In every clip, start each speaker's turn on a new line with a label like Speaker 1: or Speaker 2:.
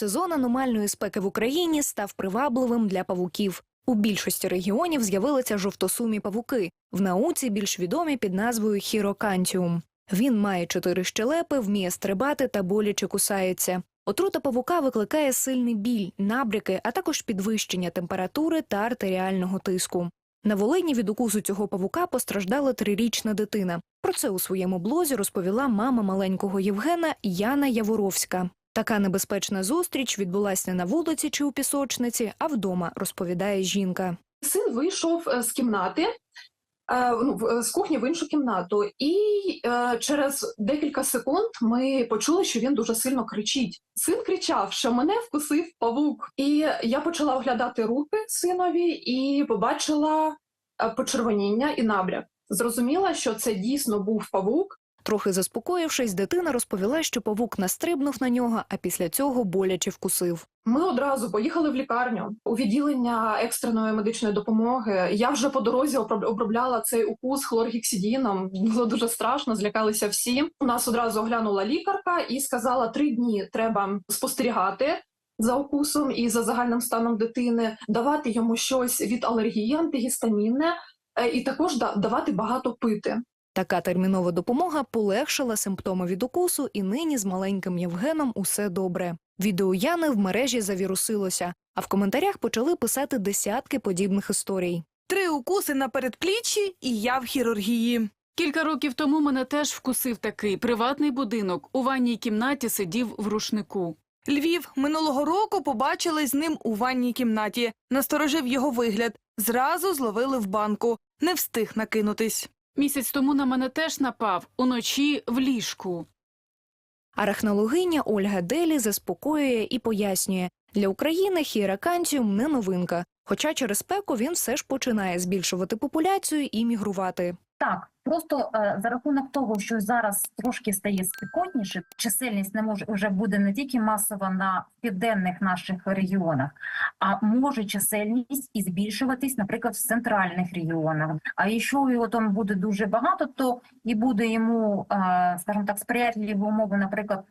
Speaker 1: сезон аномальної спеки в Україні став привабливим для павуків. У більшості регіонів з'явилися жовтосумі павуки, в науці більш відомі під назвою хірокантіум. Він має чотири щелепи, вміє стрибати та боляче кусається. Отрута павука викликає сильний біль, набряки, а також підвищення температури та артеріального тиску. На Волині від укусу цього павука постраждала трирічна дитина. Про це у своєму блозі розповіла мама маленького Євгена Яна Яворовська. Така небезпечна зустріч відбулася не на вулиці чи у пісочниці, а вдома, розповідає жінка.
Speaker 2: Син вийшов е, з кімнати, е, ну, в- з кухні в іншу кімнату, і е, через декілька секунд ми почули, що він дуже сильно кричить. Син кричав, що мене вкусив павук. І я почала оглядати руки синові і побачила е, почервоніння і набряк. Зрозуміла, що це дійсно був павук.
Speaker 1: Трохи заспокоївшись, дитина розповіла, що павук настрибнув на нього, а після цього боляче вкусив.
Speaker 2: Ми одразу поїхали в лікарню у відділення екстреної медичної допомоги. Я вже по дорозі оброб- обробляла цей укус хлоргексидіном. Було дуже страшно, злякалися всі. У нас одразу оглянула лікарка і сказала, три дні треба спостерігати. За укусом і за загальним станом дитини, давати йому щось від алергії, антигістамінне, е, і також давати багато пити.
Speaker 1: Така термінова допомога полегшила симптоми від укусу, і нині з маленьким Євгеном усе добре. Відео Яни в мережі завірусилося, а в коментарях почали писати десятки подібних історій.
Speaker 3: Три укуси на передпліччі, і я в хірургії.
Speaker 4: Кілька років тому мене теж вкусив такий приватний будинок. У ванній кімнаті сидів в рушнику.
Speaker 3: Львів минулого року побачили з ним у ванній кімнаті. Насторожив його вигляд. Зразу зловили в банку. Не встиг накинутись.
Speaker 4: Місяць тому на мене теж напав уночі в ліжку.
Speaker 1: Арахнологиня Ольга Делі заспокоює і пояснює, для України хіракантіум не новинка, хоча через спеку він все ж починає збільшувати популяцію і мігрувати.
Speaker 5: Так, просто е, за рахунок того, що зараз трошки стає спекотніше, чисельність не може вже буде не тільки масово на південних наших регіонах, а може чисельність і збільшуватись, наприклад, в центральних регіонах. А якщо його там буде дуже багато, то і буде йому, е, скажімо так, сприятливі умови, наприклад,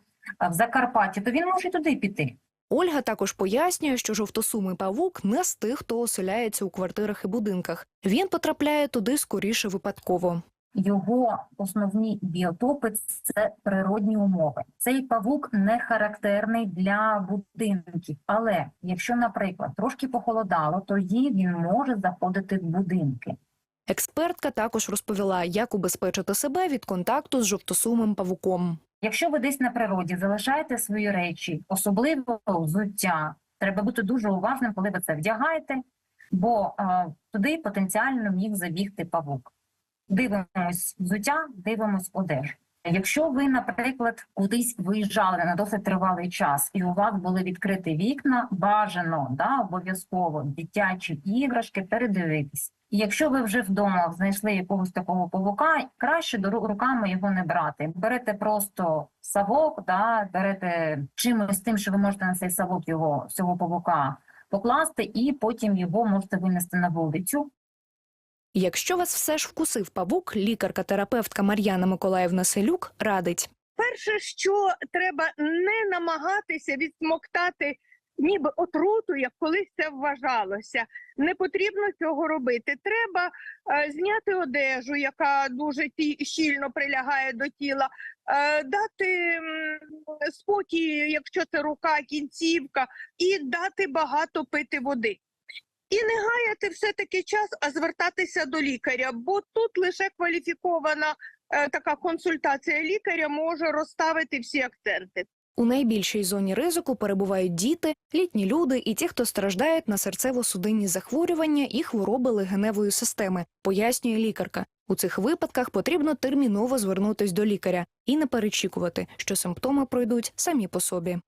Speaker 5: в Закарпатті, то він може туди піти.
Speaker 1: Ольга також пояснює, що жовтосумий павук не з тих, хто оселяється у квартирах і будинках. Він потрапляє туди скоріше випадково.
Speaker 5: Його основні біотопи це природні умови. Цей павук не характерний для будинків, але якщо, наприклад, трошки похолодало, тоді він може заходити в будинки.
Speaker 1: Експертка також розповіла, як убезпечити себе від контакту з жовтосумим павуком.
Speaker 5: Якщо ви десь на природі залишаєте свої речі, особливо взуття, треба бути дуже уважним, коли ви це вдягаєте, бо е, туди потенціально міг забігти павук. Дивимось взуття, дивимось одежу. Якщо ви, наприклад, кудись виїжджали на досить тривалий час, і у вас були відкриті вікна, бажано да, обов'язково дитячі іграшки передивитись. І якщо ви вже вдома знайшли якогось такого павука, краще руками його не брати. Берете просто савок, да, берете чимось тим, що ви можете на цей савок його цього павука покласти, і потім його можете винести на вулицю.
Speaker 1: Якщо вас все ж вкусив павук, лікарка-терапевтка Мар'яна Миколаївна Селюк радить.
Speaker 6: перше, що треба не намагатися відсмоктати ніби отруту, як колись це вважалося. Не потрібно цього робити. Треба е, зняти одежу, яка дуже ті, щільно прилягає до тіла, е, дати спокій, якщо це рука, кінцівка, і дати багато пити води. І не гаяти все-таки час, а звертатися до лікаря, бо тут лише кваліфікована е, така консультація лікаря може розставити всі акценти.
Speaker 1: У найбільшій зоні ризику перебувають діти, літні люди і ті, хто страждають на серцево-судинні захворювання і хвороби легеневої системи, пояснює лікарка. У цих випадках потрібно терміново звернутись до лікаря і не перечікувати, що симптоми пройдуть самі по собі.